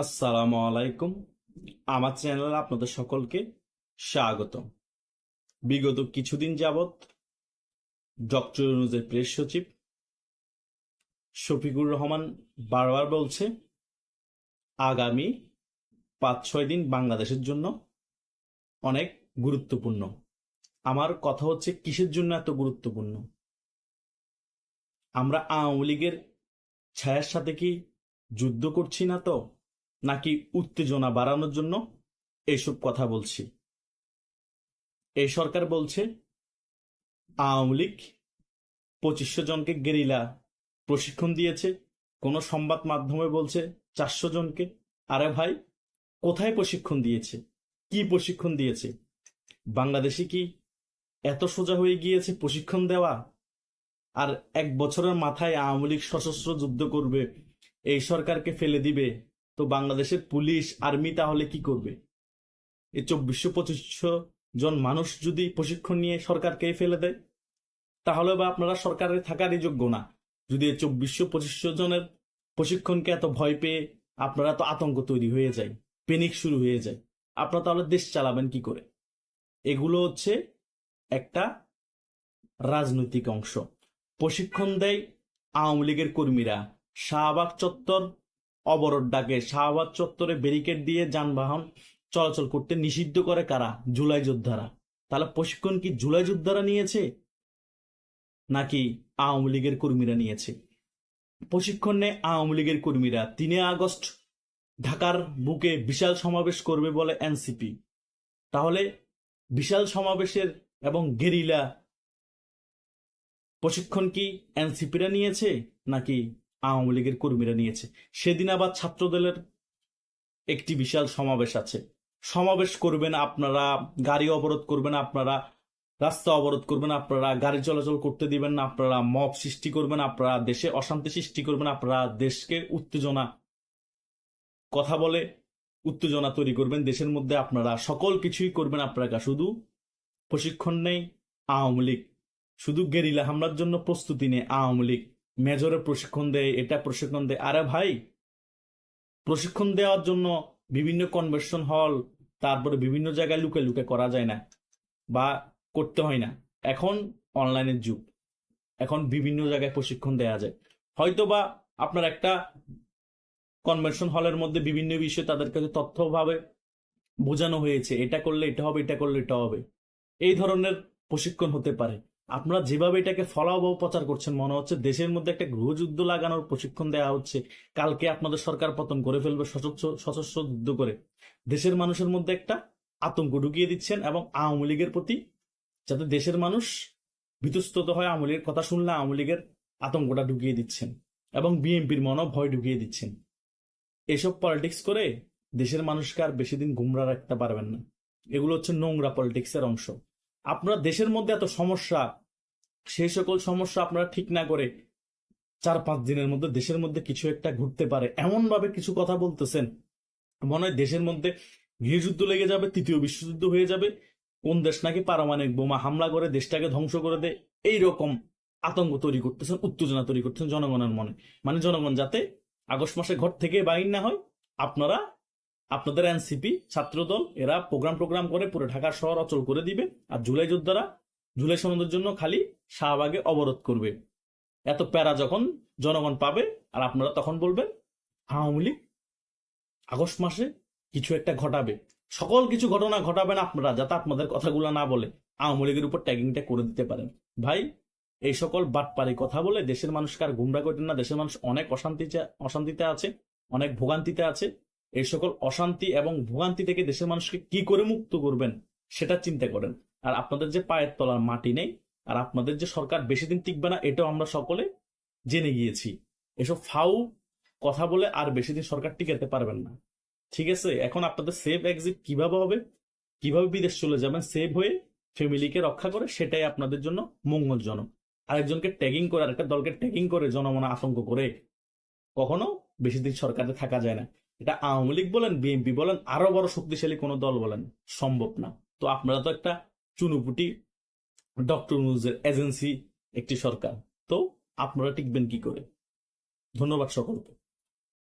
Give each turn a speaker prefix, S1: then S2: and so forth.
S1: আসসালামু আলাইকুম। আমার চ্যানেলে আপনাদের সকলকে স্বাগত বিগত কিছুদিন যাবৎ ডক্টর ইউনুসের প্রেস সচিব শফিকুর রহমান বারবার বলছে, আগামী পাঁচ ছয় দিন বাংলাদেশের জন্য অনেক গুরুত্বপূর্ণ। আমার কথা হচ্ছে, কিসের জন্য এত গুরুত্বপূর্ণ? আমরা আওয়ামী লীগের ছায়ার সাথে কি যুদ্ধ করছি না তো? নাকি উত্তেজনা বাড়ানোর জন্য এইসব কথা বলছি? এই সরকার বলছে, আওয়ামী লীগ পঁচিশশো জনকে গেরিলা প্রশিক্ষণ দিয়েছে, কোন সংবাদ মাধ্যমে বলছে চারশো জনকে। আরে ভাই, কোথায় প্রশিক্ষণ দিয়েছে? কি প্রশিক্ষণ দিয়েছে? বাংলাদেশে কি এত সোজা হয়ে গিয়েছে প্রশিক্ষণ দেওয়া? আর এক বছরের মাথায় আওয়ামী লীগ সশস্ত্র যুদ্ধ করবে, এই সরকারকে ফেলে দিবে তো বাংলাদেশের পুলিশ, আর্মি তাহলে কি করবে? এই চব্বিশশো পঁচিশশো জন মানুষ যদি প্রশিক্ষণ নিয়ে সরকারকে ফেলে দেয়, তাহলে বা আপনারা সরকারে থাকারই যোগ্য না। যদি এই চব্বিশশো পঁচিশশো জনের প্রশিক্ষণকে এত ভয় পেয়ে আপনারা তো আতঙ্ক তৈরি হয়ে যায় পেনিক শুরু হয়ে যায়, আপনারা তাহলে দেশ চালাবেন কি করে? এগুলো হচ্ছে একটা রাজনৈতিক অংশ। প্রশিক্ষণ দেয় আওয়ামী লীগের কর্মীরা। শাহবাগ চত্বর অবরোধ ডাকে। শাহবাগ চত্বরে ব্যারিকেড দিয়ে যানবাহন চলাচল করতে নিষিদ্ধ করে কারা? জুলাই যোদ্ধারা। তাহলে প্রশিক্ষণ কি জুলাই যোদ্ধারা নিয়েছে? নাকি আওয়ামী লীগের কর্মীরা নিয়েছে? প্রশিক্ষণ নেয় আওয়ামী লীগের কর্মীরা। তিনে আগস্ট ঢাকার বুকে বিশাল সমাবেশ করবে বলে এনসিপি। তাহলে বিশাল সমাবেশের এবং গেরিলা প্রশিক্ষণ কি এনসিপিরা নিয়েছে? নাকি আওয়ামী লীগের কর্মীরা নিয়েছে। সেদিন আবার ছাত্রদলের একটি বিশাল সমাবেশ আছে। সমাবেশ করবেন আপনারা, গাড়ি অবরোধ করবেন আপনারা, রাস্তা অবরোধ করবেন আপনারা, গাড়ি চলাচল করতে দিবেন না আপনারা, মব সৃষ্টি করবেন আপনারা, দেশে অশান্তি সৃষ্টি করবেন আপনারা, দেশকে উত্তেজনা, কথা বলে উত্তেজনা তৈরি করবেন, দেশের মধ্যে আপনারা সকল কিছুই করবেন আপনারা শুধু প্রশিক্ষণ নেই, আওয়ামী লীগ, শুধু গেরিলা হামলার জন্য প্রস্তুতি নেই, আওয়ামী লীগ মেজরে প্রশিক্ষণ দেয়, এটা প্রশিক্ষণ দেয়। আরে ভাই, প্রশিক্ষণ দেওয়ার জন্য বিভিন্ন কনভার্সন হল তারপরে বিভিন্ন জায়গায় লুকে লুকে করা যায় না বা করতে হয় না। এখন অনলাইনের যুগ। এখন বিভিন্ন জায়গায় প্রশিক্ষণ দেওয়া যায়। হয়তো বা আপনার একটা কনভেনশন হলের মধ্যে বিভিন্ন বিষয়ে তাদের কাছে তথ্যভাবে বোঝানো হয়েছে, এটা করলে এটা হবে, এটা করলে এটা হবে। এই ধরনের প্রশিক্ষণ হতে পারে। আপনারা যেভাবে এটাকে ফলাও প্রচার করছেন, মনে হচ্ছে দেশের মধ্যে একটা গৃহযুদ্ধ লাগানোর প্রশিক্ষণ দেওয়া হচ্ছে। কালকে আপনাদের সরকার পতন করে ফেলবে, সশস্ত্র যুদ্ধ করে। দেশের মানুষের মধ্যে একটা আতঙ্ক ঢুকিয়ে দিচ্ছেন এবং আওয়ামী লীগের প্রতি যাতে দেশের মানুষ বিতস্তত হয়, আওয়ামী লীগের কথা শুনলে আওয়ামী লীগের আতঙ্কটা ঢুকিয়ে দিচ্ছেন এবং বিএনপির মনও ভয় ঢুকিয়ে দিচ্ছেন। এসব পলিটিক্স করে দেশের মানুষকে আর বেশি দিন গুমরা রাখতে পারবেন না। এগুলো হচ্ছে নোংরা পলিটিক্সের অংশ। আপনারা দেশের মধ্যে এত সমস্যা, সেই সকল সমস্যা আপনারা ঠিক না করে চার পাঁচ দিনের মধ্যে দেশের মধ্যে কিছু একটা ঘুরতে পারে। এমন ভাবে কিছু কথা বলতেছেন, মনে হয় দেশের মধ্যে গৃহযুদ্ধ লেগে যাবে, তৃতীয় বিশ্বযুদ্ধ হয়ে যাবে, কোন দেশ নাকি পারমাণবিক বোমা হামলা করে, দেশটাকে ধ্বংস করে দেয়, এইরকম আতঙ্ক তৈরি করতেছেন, উত্তেজনা তৈরি করতেছেন জনগণের মনে। মানে জনগণ যাতে আগস্ট মাসে ঘর থেকে বাইর না হয়, আপনারা আপনাদের এনসিপি ছাত্রদল, এরা প্রোগ্রাম প্রোগ্রাম করে পুরো ঢাকা শহর অচল করে দিবে। আর জুলাই যোদ্ধারা জুলাই সনদের জন্য খালি শাহবাগে অবরোধ করবে। এত প্যারা যখন জনগণ পাবে, আর আপনারা তখন বলবেন, আওয়ামী লীগ আগস্ট মাসে কিছু একটা ঘটাবে। সকল কিছু ঘটনা ঘটাবেন আপনারা, যাতে আপনাদের কথাগুলো না বলে আওয়ামী লীগের উপর ট্যাগিংটা করে দিতে পারেন। ভাই, এই সকল বাটপারি কথা বলে দেশের মানুষকে আর গুমরা করতেন না। দেশের মানুষ অনেক অশান্তিতে অশান্তিতে আছে, অনেক ভোগান্তিতে আছে। এই সকল অশান্তি এবং ভোগান্তি থেকে দেশের মানুষকে কি করে মুক্ত করবেন, সেটা চিন্তা করেন। আর আপনাদের যে পায়ের তলার মাটি নেই, আর আপনাদের যে সরকার বেশি দিন টিকবে না, এটাও আমরা সকলে জেনে গিয়েছি। এসব ফাউ কথা বলে আর বেশি দিন সরকার টিকাতে পারবেন না। ঠিক আছে, এখন আপনাদের সেফ এক্সিট কীভাবে হবে? কীভাবে বিদেশ চলে যাবেন? সেভ হয়ে ফ্যামিলিকে রক্ষা করে সেটাই আপনাদের জন্য মঙ্গলজনক। আরেকজনকে ট্যাগিং করে, আরেকটা দলকে ট্যাগিং করে জনমনে আতঙ্ক করে কখনো বেশি দিন সরকারে থাকা যায় না। এটা আওয়ামী লীগ বলেন, বিএনপি বলেন, আরও বড় শক্তিশালী কোনো দল বলেন সম্ভব না। তো আপনারা তো একটা চুনুপুটি ডক্টর নিউজের এজেন্সি, একটি সরকার। তো আপনারা টিকবেন কি করে? ধন্যবাদ সকলকে।